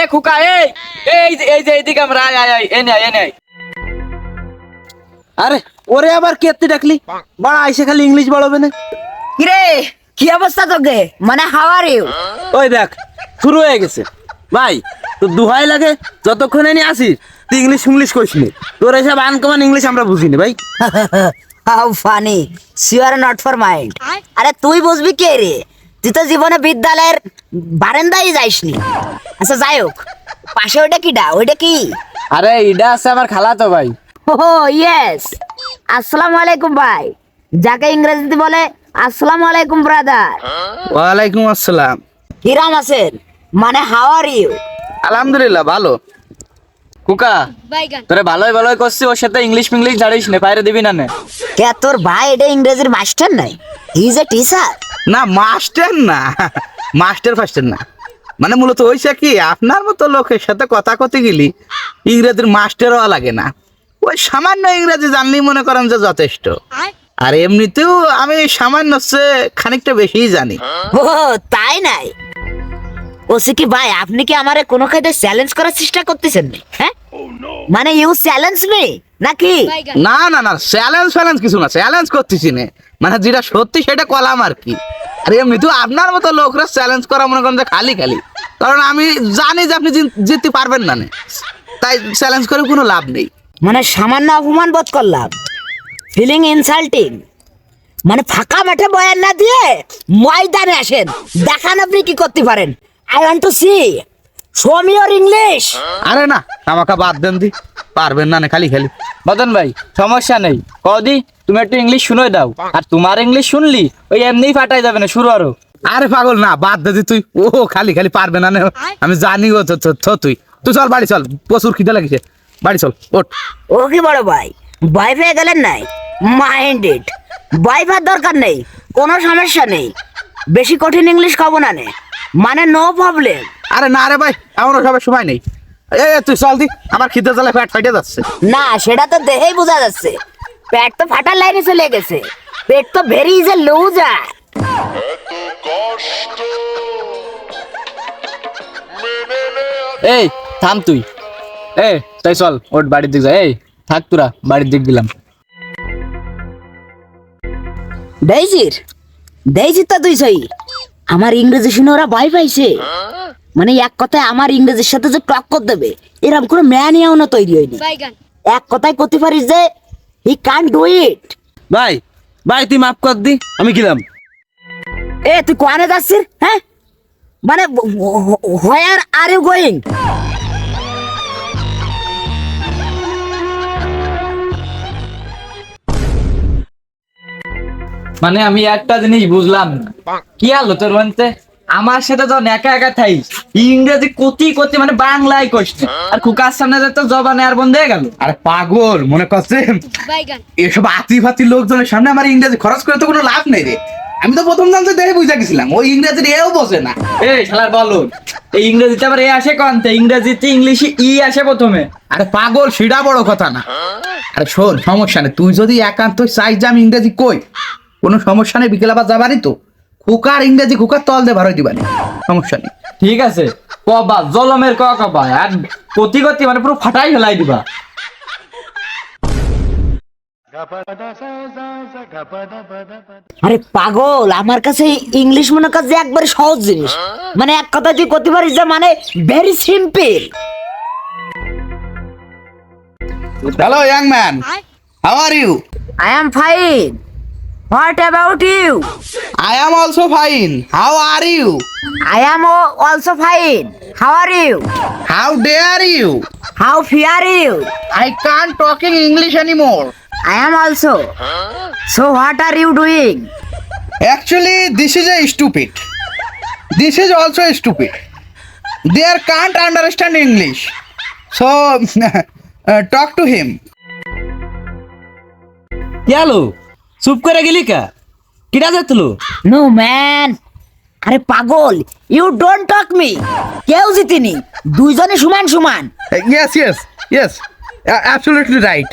এ খুকা এই এই যে এই যে এইদিকে আমরা আয় আয় এনে আয় এনে আয়। আরে ওরে আবার কেতে ডাকলি? বাড়া আইসে খালি ইংলিশ বলবে না। কিরে কি অবস্থা তোকে? মানে হাউ আর ইউ ওই দেখ শুরু হয়ে গেছে। ভাই তো দুহাই লাগে যতক্ষণ এনে আসিস তুই ইংলিশ ইংলিশ করিস নি। তোর এসব আনকমন ইংলিশ আমরা বুঝিনি ভাই। How funny you are not for mind আরে তুই বুঝবি কে রে? তুই তো জীবনে বিদ্যালয়ের বারান্দায় যাইসনি। আচ্ছা যাই হোক। পাশে ওইটা কি ডা ওইটা কি? আরে ইডা আছে আমার খালা তো ভাই। ও ইয়েস আসসালামু আলাইকুম ভাই। যাকে ইংরেজিতে বলে আসসালামু আলাইকুম ব্রাদার ওয়ালাইকুম আসসালাম। কিরাম আছেন? মানে হাউ আর ইউ আলহামদুলিল্লাহ ভালো। খুকা তোরে ভালোই ভালোই করছি ওর সাথে ইংলিশ মিংলিশ জানিস না বাইরে দিবি না নে। কে তোর ভাই এটা ইংরেজির মাস্টার নাই? হি ইজ এ টিচার না মাস্টার না। মাস্টার ফাস্টার না। মানে মূলত হয়েছে কি আপনার মতো লোকের সাথে কথা কতে গেলি ইংরেজির মাস্টার হওয়া লাগে না। ওই সামান্য ইংরেজি জানলেই মনে করেন যে যথেষ্ট। আর এমনিতেও আমি সামান্য সে খানিকটা বেশি জানি। ও তাই নাই। ও সে কি ভাই আপনি কি আমারে কোনো কাজে চ্যালেঞ্জ করার চেষ্টা করতেছেন হ্যাঁ? মানে ইউ চ্যালেঞ্জ মি নাকি? না না না চ্যালেঞ্জ ফ্যালেঞ্জ কিছু না চ্যালেঞ্জ করতেছি না। মানে যেটা সত্যি সেটা কলাম আর কি। আর এমনিতেও আপনার মতো লোকরা চ্যালেঞ্জ করা মনে করেন যে খালি খালি। কারণ আমি জানি যে আপনি জিততে পারবেন না তাই চ্যালেঞ্জ করে কোনো লাভ নেই। মানে সামান্য অপমান বোধ করলাম। ফিলিং ইনসাল্টিং মানে ফাঁকা মাঠে বয়ান না দিয়ে ময়দানে আসেন। দেখান আপনি কি করতে পারেন। I want to see show me your English আরে না আমাকে বাদ দেন দি। পারবেন না খালি খালি। মদন ভাই সমস্যা নেই। কদি তুমি একটু ইংলিশ শুনে দাও। আর তোমার ইংলিশ শুনলি ওই এমনিই ফাটাই যাবে না শুরু আরও। আরে পাগল না বাদ দে তুই। ও খালি খালি পারবে না আমি জানি ও তো তো- তো তুই। তুই চল বাড়ি চল। প্রচুর খিদে লাগিছে। বাড়ি চল ওঠ। ও কি বড় ভাই? ভয় পেয়ে গেলেন নাই? মাইন্ডেড ভয় পাওয়ার দরকার নেই কোনো সমস্যা নেই। বেশি কঠিন ইংলিশ খাব না নে। মানে নো প্রবলেম আরে না রে ভাই এমনও সবার সময় নেই। এ এ, তুই চল দি। আমার খিদে জ্বালায় পেট ফাইটে যাচ্ছে। না সেটা তো দেখেই বোঝা যাচ্ছে। পেট তো ফাটার লাইনে চলে গেছে। পেট তো ভেরি ইজ এ লুজার এই থাম তুই। এ তাই চল ওর বাড়ির দিক যা। এই থাক তোরা বাড়ির দিক গেলাম। ডেইজির ডেইজির তো দুই সই আমার ইংরেজি শুনে ওরা ভয় পাইছে। মানে এক কথায় আমার ইংরেজির সাথে যে টক্কর দেবে এরকম কোনো ম্যানিয়াও না তৈরি হয়নি। এক কথায় করতে পারিস যে হি কান ডু ইট ভাই ভাই তুই মাফ কর দি আমি গেলাম। এ তুই কোয়ানে যাচ্ছিস? হ্যাঁ? মানে হোয়ার আর ইউ গোয়িং মানে আমি একটা জিনিস বুঝলাম। কি আলো তোর বলতে আমার সাথে যখন একা একা থাইস ইংরেজি কতি কতি মানে বাংলায় কষ্ট আর খুকার সামনে যে তো জবানে আর বন্ধ হয়ে গেল। আরে পাগল মনে করছে এসব আতি ফাতি লোকজনের সামনে আমার ইংরেজি খরচ করে তো কোনো লাভ নেই রে। আমি তো প্রথম জানতে দেখে বুঝে গেছিলাম ওই ইংরেজির এও বোঝে না। এই শালার বলো এই ইংরেজিতে আবার এ আসে কনতে ইংরেজিতে ইংলিশে ই আসে প্রথমে। আরে পাগল সেটা বড় কথা না। আরে শোন সমস্যা নেই। তুই যদি একান্ত চাই যে আমি ইংরেজি কই কোনো সমস্যা নেই বিকেল আবার যাবারই তো। খুকার ইংরেজি খুকার তল দিয়ে ভারত দিবানি সমস্যা নেই। ঠিক আছে কবা জলমের ক কবা আর কতি কতি মানে পুরো ফাটাই ফেলাই দিবা। আরে পাগল আমার কাছে ইংলিশ মনে কাছে একবারে সহজ জিনিস। মানে এক কথা তুই করতে পারিস যে মানে very simple hello young man how are you I am fine What about you? I am also fine. How are you? I am also fine. How are you? How dare you? How fear you? I can't talk in English anymore. I am also. So what are you doing? Actually, this is a stupid. This is also a stupid. They are can't understand English. So uh, talk to him. Yellow. চুপ করে গেলি কা? কিরা যেতলু no man আরে পাগল you don't talk me কেউ জিতিনি দুইজনে সমান সমান। Yes yes yes absolutely right.